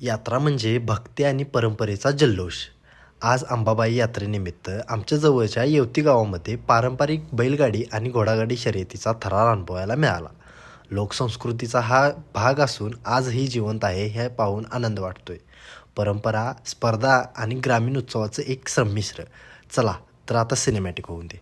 यात्रा म्हणजे भक्ती आणि परंपरेचा जल्लोष. आज अंबाबाई यात्रेनिमित्त आमच्या जवळच्या येवती गावामध्ये पारंपरिक बैलगाडी आणि घोडागाडी शर्यतीचा थरार अनुभवायला मिळाला. लोकसंस्कृतीचा हा भाग असून आजही जिवंत आहे हे पाहून आनंद वाटतोय. परंपरा स्पर्धा आणि ग्रामीण उत्सवाचं एक संमिश्र. चला तर आता सिनेमॅटिक होऊन दे.